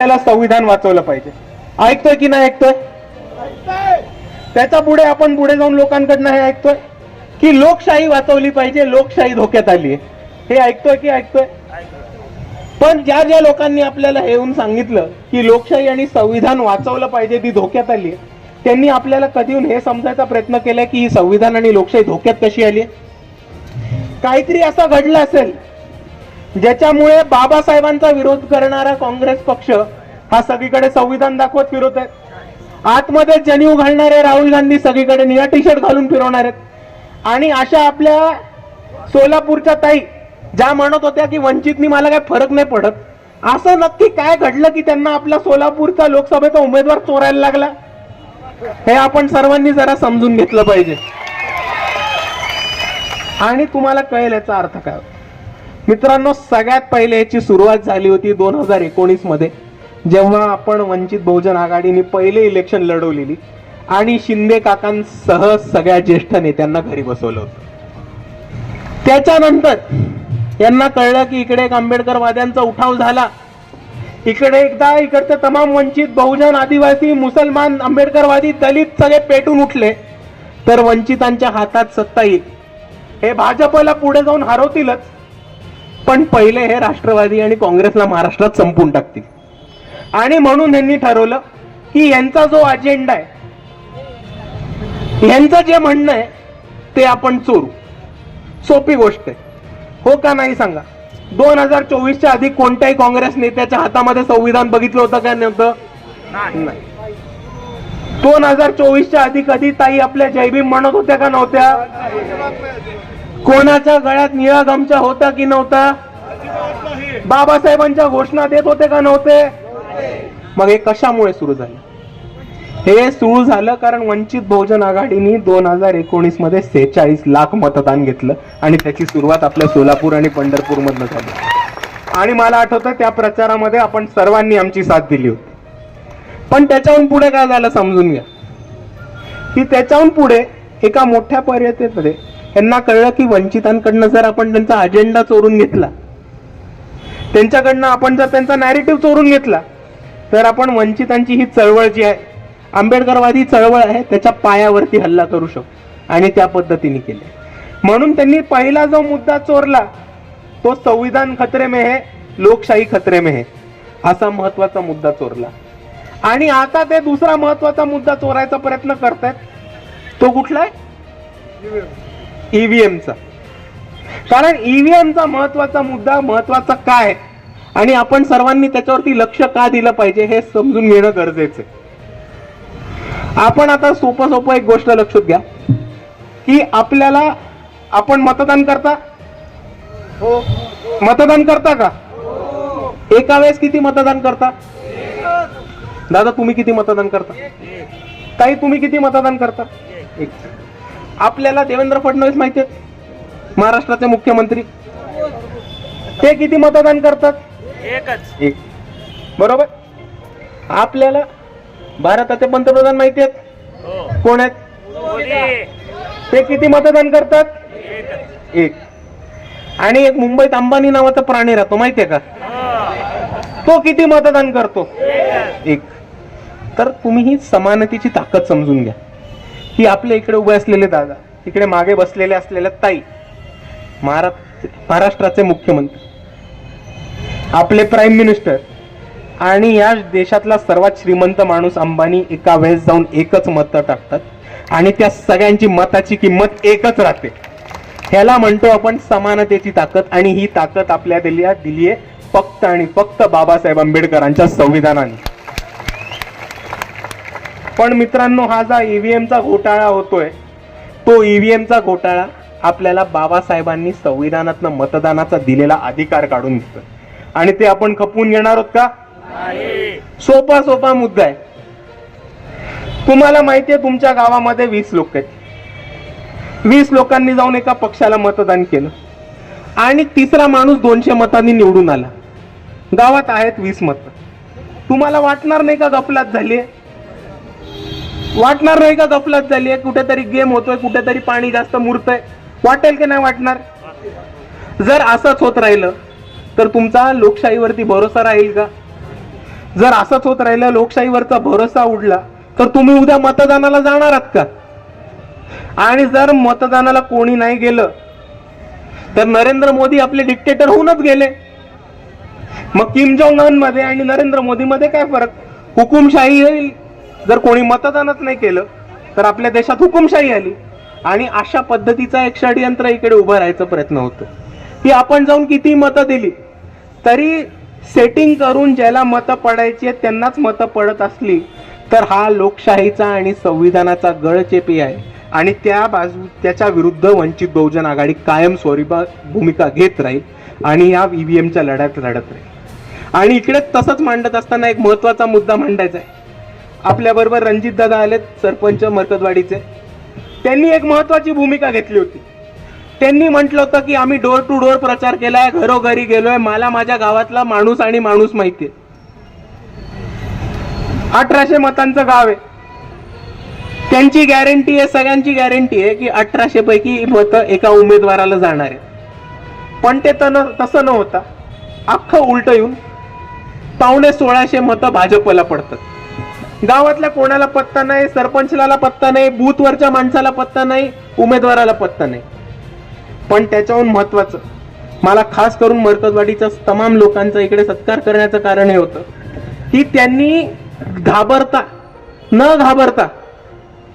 त्याला संविधान वाचवलं पाहिजे. ऐकतोय की नाही ऐकतोय? त्याच्या पुढे आपण पुढे जाऊन लोकांकडनं हे ऐकतोय? की लोकशाही वाचवली पाहिजे लोकशाही धोक्यात आली आहे. हे ऐकतोय की ऐकतोय? पण ज्या ज्या लोकांनी आपल्याला हे येऊन सांगितलं की लोकशाही आणि संविधान वाचवलं पाहिजे ती धोक्यात आली आहे त्यांनी आपल्याला कधी येऊन हे समजायचा प्रयत्न केलाय की ही संविधान आणि लोकशाही धोक्यात कशी आली आहे? काहीतरी असं घडलं असेल ज्याच्यामुळे बाबासाहेबांचा विरोध करणारा काँग्रेस पक्ष हा सगळीकडे संविधान दाखवत फिरत आहे. आतमध्ये जनीव घालणारे राहुल गांधी सगळीकडे निळा टी शर्ट घालून फिरवणार आहेत. आणि अशा आपल्या सोलापूरच्या ताई ज्या म्हणत होत्या की वंचितनी मला काय फरक नाही पडत असं नक्की काय घडलं की त्यांना आपला सोलापूरचा लोकसभेचा उमेदवार चोरायला लागला? हे आपण सर्वांनी जरा समजून घेतलं पाहिजे. आणि तुम्हाला कळेल याचा अर्थ काय मित्रांनो सगळ्यात पहिले याची सुरुवात झाली होती दोन हजार एकोणीसमध्ये जेव्हा आपण वंचित बहुजन आघाडीने पहिले इलेक्शन लढवलेली आणि शिंदे काकांसह सगळ्या ज्येष्ठ नेत्यांना घरी बसवलं होतं. त्याच्यानंतर यांना कळलं की इकडे एक आंबेडकरवाद्यांचा उठाव झाला. इकडे एकदा इकडचे तमाम वंचित बहुजन आदिवासी मुसलमान आंबेडकरवादी दलित सगळे पेटून उठले. तर वंचितांच्या हातात सत्ता येईल. हे भाजपला पुढे जाऊन हरवतीलच. पण पहिले हे राष्ट्रवादी आणि काँग्रेसला महाराष्ट्रात संपून टाकतील. आणि म्हणून त्यांनी ठरवलं की यांचा जो अजेंडा आहे यांचं जे म्हणणं आहे ते आपण चोरू. सोपी गोष्ट आहे. हो का नाही सांगा? दोन हजार चोवीसच्या आधी कोणत्याही काँग्रेस नेत्याच्या हातामध्ये संविधान बघितलं होतं का नव्हतं नाही. दोन हजार चोवीसच्या आधी कधी ताई आपल्या जयभीम म्हणत होत्या का नव्हत्या? कोणाच्या गळ्यात निळा गमचा होता की नव्हता? बाबासाहेबांच्या घोषणा देत होते का नव्हते? मग हे कशामुळे सुरू झालं? हे सुरू झालं कारण वंचित बहुजन आघाडीने दोन हजार एकोणीसमध्ये सेहेचाळीस लाख मतदान घेतलं आणि त्याची सुरुवात आपल्या सोलापूर आणि पंढरपूर मधनं झाली. आणि मला आठवतं त्या प्रचारामध्ये आपण सर्वांनी आमची साथ दिली होती. पण त्याच्याहून पुढे काय झालं समजून घ्या. की त्याच्याहून पुढे एका मोठ्या पर्यटनेमध्ये यांना कळलं की वंचितांकडनं जर आपण त्यांचा अजेंडा चोरून घेतला त्यांच्याकडनं आपण जर त्यांचा नॅरेटिव्ह चोरून घेतला तर आपण वंचितांची ही चळवळ जी आहे आंबेडकरवादी चळवळ आहे त्याच्या पायावरती हल्ला करू शकतो. आणि त्या पद्धतीने केले. म्हणून त्यांनी पहिला जो मुद्दा चोरला तो संविधान खतरे में है लोकशाही खतरे में है असा महत्त्वाचा मुद्दा चोरला. आणि आता ते दुसरा महत्त्वाचा मुद्दा चोरायचा प्रयत्न करतायत. तो कुठला आहे? ईव्हीएमचा. कारण ईव्हीएमचा महत्त्वाचा मुद्दा महत्त्वाचा काय? आणि आपण सर्वांनी त्याच्यावरती लक्ष का दिलं पाहिजे हे समजून घेणं गरजेचं आहे. आपण आता सोपं सोपं एक गोष्ट लक्षात घ्या की आपल्याला आपण मतदान करता? हो. मतदान करता का? एका वेळेस किती मतदान करता? दादा तुम्ही किती मतदान करता? काही तुम्ही किती मतदान करता? एक आपल्याला देवेंद्र फडणवीस माहिती आहेत महाराष्ट्राचे मुख्यमंत्री. ते किती मतदान करतात? एकच. एक. बरोबर? आपल्याला भारताचे पंतप्रधान माहिती आहेत? हो. कोण आहेत? ते किती मतदान करतात? एक. आणि एक मुंबईत अंबानी नावाचा प्राणी राहतो माहितीये का? तो किती मतदान करतो? एक. तर तुम्ही ही समानतेची ताकद समजून घ्या. ही आपल्या इकडे उभे असलेले दादा इकडे मागे बसलेले असलेल्या ताई महारा महाराष्ट्राचे मुख्यमंत्री आपले प्राईम मिनिस्टर आणि या देशातला सर्वात श्रीमंत माणूस अंबानी एका वेळेस जाऊन एकच मत टाकतात आणि त्या सगळ्यांची मताची किंमत एकच राहते. ह्याला म्हणतो आपण समानतेची ताकद आणि ही ताकद आपल्या दिली दिली आहे फक्त आणि फक्त बाबासाहेब आंबेडकरांच्या संविधानाने. पण मित्रांनो हा जो ईव्हीएमचा घोटाळा होतोय तो ईव्हीएमचा घोटाळा आपल्याला बाबासाहेबांनी संविधानातनं मतदानाचा दिलेला अधिकार काढून घेतोय आणि ते आपण खपवून घेणार आहोत का? सोपा सोपा मुद्दा आहे. तुम्हाला माहितीये तुमच्या गावामध्ये वीस लोक आहेत. वीस लोकांनी जाऊन एका पक्षाला मतदान केलं. आणि तिसरा माणूस दोनशे मतांनी निवडून आला. गावात आहेत वीस मत. तुम्हाला वाटणार नाही का गफलात झालीये? वाटणार नाही का गफलत झाली आहे? कुठेतरी गेम होतोय कुठेतरी पाणी जास्त मुरतंय. वाटेल की नाही वाटणार? जर असंच होत राहिलं तर तुमचा लोकशाहीवरती भरोसा राहील का? जर असंच होत राहिलं लोकशाहीवरचा भरोसा उडला तर तुम्ही उद्या मतदानाला जाणार आहात का? आणि जर मतदानाला कोणी नाही गेलं तर नरेंद्र मोदी आपले डिक्टेटर होऊनच गेले. मग किम जोंग अनमध्ये आणि नरेंद्र मोदी मध्ये काय फरक? हुकुमशाही येईल. जर कोणी मतदानच नाही केलं तर आपल्या देशात हुकुमशाही आली. आणि अशा पद्धतीचा एक षडयंत्र इकडे उभं राहायचा प्रयत्न होतो. की आपण जाऊन किती मतं दिली तरी सेटिंग करून ज्याला मतं पडायची आहेत त्यांनाच मतं पडत असली तर हा लोकशाहीचा आणि संविधानाचा गळचेपी आहे. आणि त्या बाजू त्याच्या विरुद्ध वंचित बहुजन आघाडी कायम स्वरूपा भूमिका घेत राहील आणि या ईव्हीएमच्या लढ्यात लढत राहील. आणि इकडे तसंच मांडत असताना एक महत्त्वाचा मुद्दा मांडायचा आहे. आपल्याबरोबर रणजित दादा आलेत सरपंच मरकतवाडीचे. त्यांनी एक महत्वाची भूमिका घेतली होती. त्यांनी म्हटलं होतं की आम्ही डोर टू डोर प्रचार केलाय घरोघरी गेलोय मला माझ्या गावातला माणूस आणि माणूस माहितीये. अठराशे मतांचं गाव आहे. त्यांची गॅरंटी आहे सगळ्यांची गॅरंटी आहे की अठराशे पैकी मतं एका उमेदवाराला जाणार आहे पण ते तन तसं न होता अख्खं उलट येऊन पावणे सोळाशे मतं भाजपला पडतात. गावातल्या कोणाला पत्ता नाही सरपंचला पत्ता नाही बूथवरच्या माणसाला पत्ता नाही उमेदवाराला पत्ता नाही. पण त्याच्याहून महत्वाचं मला खास करून मरकजवाडीच्या तमाम लोकांचा इकडे सत्कार करण्याचं कारण हे होतं की त्यांनी घाबरता न घाबरता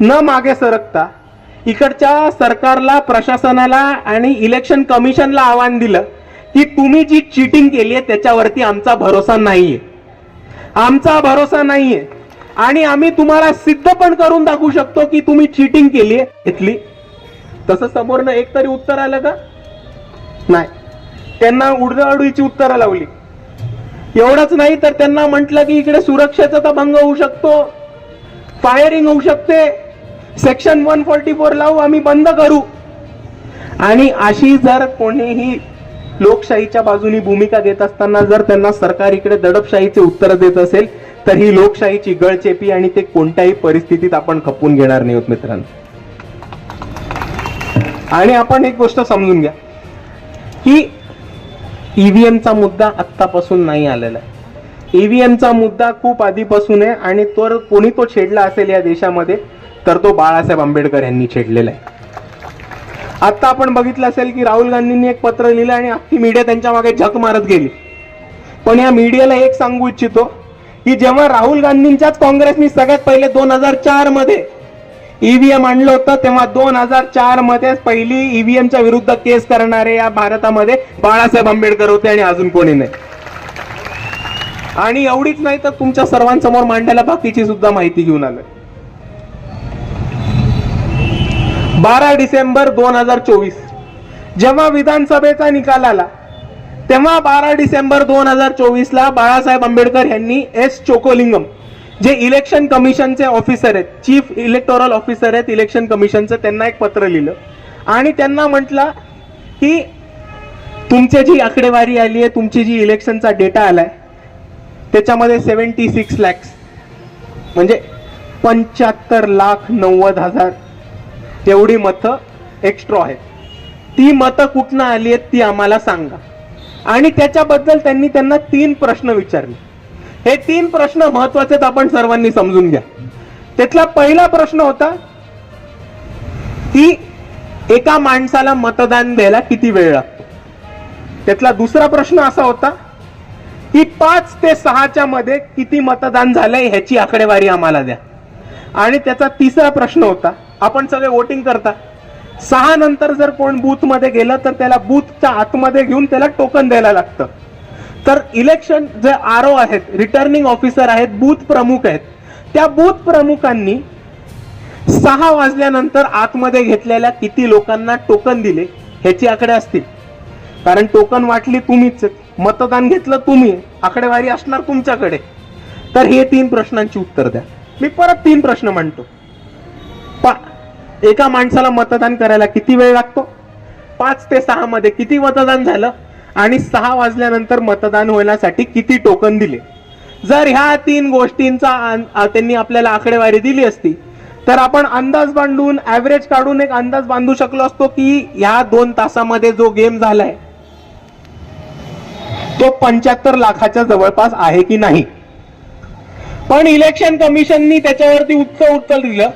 न मागे सरकता इकडच्या सरकारला प्रशासनाला आणि इलेक्शन कमिशनला आव्हान दिलं की तुम्ही जी चिटिंग केली आहे त्याच्यावरती आमचा भरोसा नाहीये. आमचा भरोसा नाहीये. आणि आम्ही तुम्हाला सिद्ध पण करून दाखवू शकतो की तुम्ही चिटिंग केली आहे इथली. तसं समोरनं एक तरी उत्तर आलं का? नाही. त्यांना उडदाडूची उत्तरं लावली. एवढंच नाही तर त्यांना म्हटलं की इकडे सुरक्षेचा तर भंग होऊ शकतो. फायरिंग होऊ शकते. सेक्शन वन फोर्टी फोर लावू आम्ही बंद करू. आणि अशी जर कोणीही लोकशाहीच्या बाजूनी भूमिका घेत असताना जर त्यांना सरकार इकडे दडपशाहीचे उत्तर देत असेल तर ही लोकशाहीची गळचेपी आणि ते कोणत्याही परिस्थितीत आपण खपवून घेणार नाही होत मित्रांनो. आणि आपण एक गोष्ट समजून घ्या. की ईव्हीएमचा मुद्दा आत्तापासून नाही आलेला आहे. ईव्हीएमचा मुद्दा खूप आधीपासून आहे आणि तो कोणी तो छेडला असेल या देशामध्ये तर तो बाळासाहेब आंबेडकर यांनी छेडलेला आहे. आता आपण बघितलं असेल की राहुल गांधींनी एक पत्र लिहिलं आणि अख्खी मीडिया त्यांच्या मागे झक मारत गेली. पण या मीडियाला एक सांगू इच्छितो की जेव्हा राहुल गांधींच्याच काँग्रेसनी सगळ्यात पहिले दोन हजार चारमध्ये ईव्हीएम आणलं होतं तेव्हा दोन हजार चारमध्ये पहिली ईव्हीएमच्या विरुद्ध केस करणारे या भारतामध्ये बाळासाहेब आंबेडकर होते आणि अजून कोणी नाही. आणि एवढीच नाही तर तुमच्या सर्वांसमोर मांडायला बाकीची सुद्धा माहिती घेऊन आलोय. बारा डिसेंबर दोन हजार चोवीस जेव्हा विधानसभेचा निकाल आला तेव्हा बारा डिसेंबर दोन हजार चोवीसला बाळासाहेब आंबेडकर यांनी एस चोकोलिंगम जे इलेक्शन कमिशनचे ऑफिसर आहेत चीफ इलेक्टोरल ऑफिसर आहेत इलेक्शन कमिशनचं त्यांना एक पत्र लिहिलं. आणि त्यांना म्हटलं की तुमची जी आकडेवारी आली आहे तुमची जी इलेक्शनचा डेटा आलाय त्याच्यामध्ये सेव्हन्टी सिक्स लॅक्स म्हणजे पंच्याहत्तर लाख नव्वद हजार एवढी मतं एक्स्ट्रा आहेत. ती मतं कुठनं आली आहेत ती आम्हाला सांगा. आणि त्याच्याबद्दल त्यांनी त्यांना तीन प्रश्न विचारले. हे तीन प्रश्न महत्त्वाचे आहेत, आपण सर्वांनी समजून घ्या. त्यातला पहिला प्रश्न होता की एका माणसाला मतदान द्यायला किती वेळ लागतो? त्यातला दुसरा प्रश्न असा होता की पाच ते सहाच्या मध्ये किती मतदान झालंय ह्याची आकडेवारी आम्हाला द्या. आणि त्याचा तिसरा प्रश्न होता आपण सगळे वोटिंग करता. सहा नंतर जर कोण बूथमध्ये गेलं तर त्याला बूथच्या आतमध्ये घेऊन त्याला टोकन द्यायला लागतं. तर इलेक्शन जे आर ओ आहेत रिटर्निंग ऑफिसर आहेत बूथ प्रमुख आहेत त्या बूथ प्रमुखांनी सहा वाजल्यानंतर आतमध्ये घेतलेल्या किती लोकांना टोकन दिले ह्याची आकडे असतील. कारण टोकन वाटली तुम्हीच मतदान घेतलं तुम्ही आकडेवारी असणार तुमच्याकडे. तर हे तीन प्रश्नांची उत्तर द्या. मी परत तीन प्रश्न म्हणतो. पा एका माणसाला मतदान करायला किती वेळ लागतो? पाच ते सहा मध्ये किती मतदान झालं? आणि सहा वाजल्यानंतर मतदान होण्यासाठी किती टोकन दिले? जर ह्या तीन गोष्टींचा त्यांनी आपल्याला आकडेवारी दिली असती तर आपण अंदाज बांधून ऍव्हरेज काढून एक अंदाज बांधू शकलो असतो की ह्या दोन तासामध्ये जो गेम झालाय तो पंच्याहत्तर लाखाच्या जवळपास आहे की नाही? पण इलेक्शन कमिशननी त्याच्यावरती उत्तर उत्तर दिलं.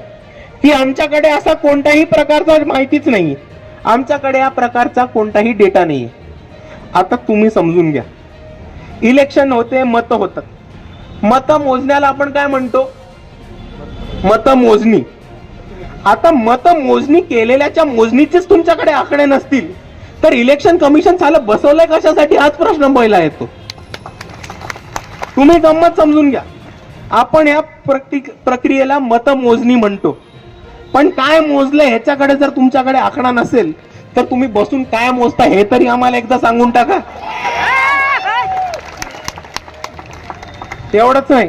की आमच्याकडे असा कोणत्याही प्रकारचा माहितीच नाही आमच्याकडे या प्रकारचा कोणताही डेटा नाही आता तुम्ही समजून घ्या. इलेक्शन होते मत होतात. मत मोजण्याला आपण काय म्हणतो? मत मोजणी. आता मत मोजणी केलेल्याच्या मोजणीचेच तुमच्याकडे आकडे नसतील. तर इलेक्शन कमिशन झालं बसवलंय कशासाठी? हाच प्रश्न पहिला येतो. तुम्ही गंमत समजून घ्या. आपण या प्रक्रि- प्रक्रियेला मतमोजणी म्हणतो. पण काय मोजलंय ह्याच्याकडे जर तुमच्याकडे आकडा नसेल तर तुम्ही बसून काय मोजता हे तरी आम्हाला एकदा सांगून टाका. तेवढंच नाही.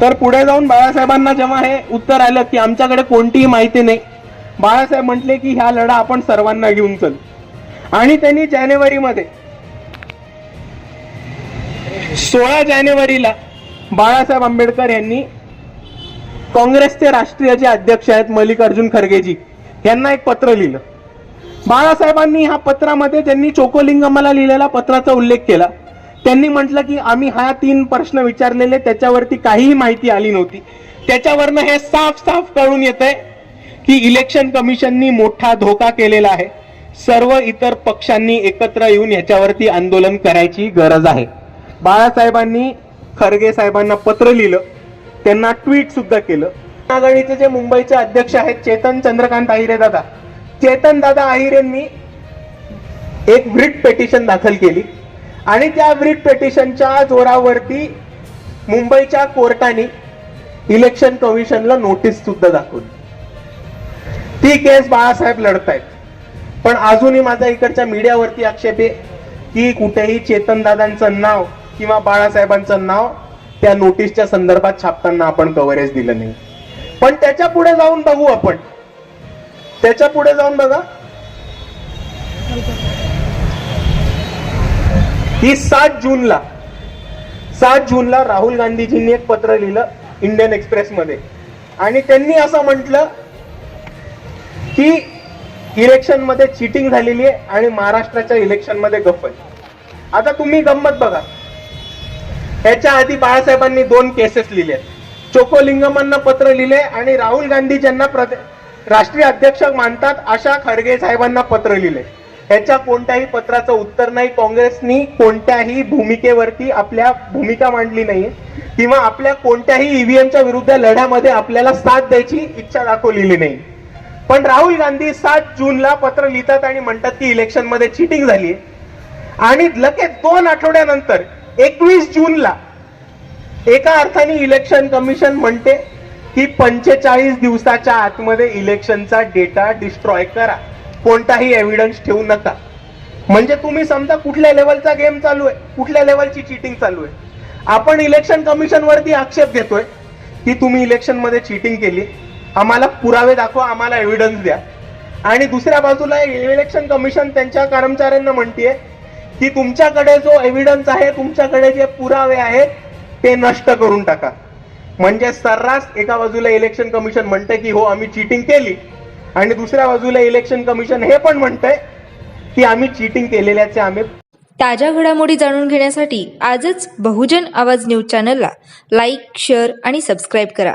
तर पुढे जाऊन बाळासाहेबांना जेव्हा हे उत्तर आलं की आमच्याकडे कोणतीही माहिती नाही बाळासाहेब म्हटले की ह्या लढा आपण सर्वांना घेऊन चल. आणि त्यांनी जानेवारीमध्ये सोळा जानेवारीला बाळासाहेब आंबेडकर यांनी काँग्रेसचे राष्ट्रीय जे अध्यक्ष आहेत मल्लिकार्जुन खरगेजी यांना एक पत्र लिहिलं. बाळासाहेबांनी ह्या पत्रामध्ये त्यांनी चोकोलिंगमाला लिहिलेला पत्राचा उल्लेख केला त्यांनी म्हटलं की आम्ही हा तीन प्रश्न विचारलेले त्याच्यावरती काहीही माहिती आली नव्हती. त्याच्यावरनं हे साफ साफ कळून येत आहे की इलेक्शन कमिशननी मोठा धोका केलेला आहे. सर्व इतर पक्षांनी एकत्र येऊन याच्यावरती आंदोलन करायची गरज आहे. बाळासाहेबांनी खरगे साहेबांना पत्र लिहिलं. त्यांना ट्विट सुद्धा केलं. आघाडीचे जे मुंबईचे अध्यक्ष आहेत चेतन चंद्रकांत आहिरे दादा. चेतन दादा आहिरेंनी एक ब्रिट पेटिशन दाखल केली. आणि त्या ब्रिट पेटिशनच्या जोरावरती मुंबईच्या कोर्टाने इलेक्शन कमिशनला नोटीस सुद्धा दाखवली. ती केस बाळासाहेब लढतायत. पण अजूनही माझा इकडच्या मीडियावरती आक्षेप आहे की कुठेही चेतन दादांचं नाव किंवा बाळासाहेबांचं नाव त्या नोटीसच्या संदर्भात छापताना आपण कव्हरेज दिलं नाही. पण त्याच्या पुढे जाऊन बघू आपण. त्याच्या पुढे जाऊन बघा. ही सात जूनला सात जूनला राहुल गांधीजींनी एक पत्र लिहिलं इंडियन एक्सप्रेस मध्ये आणि त्यांनी असं म्हटलं की इलेक्शनमध्ये चिटिंग झालेली आहे आणि महाराष्ट्राच्या इलेक्शनमध्ये गप्पल आता तुम्ही गंमत बघा. याच्या आधी बाळासाहेबांनी दोन केसेस लिहिले. चोकोलिंगमांना पत्र लिहिले आणि राहुल गांधी ज्यांना राष्ट्रीय अध्यक्ष मानतात अशा खरगे साहेबांना पत्र लिहिले. ह्याच्या कोणत्याही पत्राचं उत्तर नाही. काँग्रेसनी कोणत्याही भूमिकेवरती आपल्या भूमिका मांडली नाही. किंवा आपल्या कोणत्याही ईव्हीएमच्या विरुद्ध लढ्यामध्ये आपल्याला साथ द्यायची इच्छा दाखवलेली नाही. पण राहुल गांधी सात जूनला पत्र लिहितात आणि म्हणतात की इलेक्शनमध्ये चिटिंग झाली आणि लगेच दोन आठवड्यानंतर एकवीस जूनला एका अर्थाने इलेक्शन कमिशन म्हणते की पंचेचाळीस दिवसाच्या आतमध्ये इलेक्शनचा डेटा डिस्ट्रॉय करा. कोणताही एव्हिडन्स ठेवू नका. म्हणजे तुम्ही समजा कुठल्या लेवलचा गेम चालू आहे कुठल्या लेवलची चिटिंग चालू आहे. आपण इलेक्शन कमिशन वरती आक्षेप घेतोय की तुम्ही इलेक्शनमध्ये चिटिंग केली. आम्हाला पुरावे दाखवा आम्हाला एव्हिडन्स द्या. आणि दुसऱ्या बाजूला इलेक्शन कमिशन त्यांच्या कर्मचाऱ्यांना म्हणतीये की तुमच्याकडे जो एव्हिडन्स आहे तुमच्याकडे जे पुरावे आहेत ते नष्ट करून टाका. म्हणजे सर्रास एका बाजूला इलेक्शन कमिशन म्हणते की हो आम्ही चिटिंग केली. आणि दुसऱ्या बाजूला इलेक्शन कमिशन हे पण म्हणतंय की आम्ही चिटिंग केलेल्याचे आम्ही ताज्या घडामोडी जाणून घेण्यासाठी आजच बहुजन आवाज न्यूज चॅनलला लाईक शेअर आणि सबस्क्राईब करा.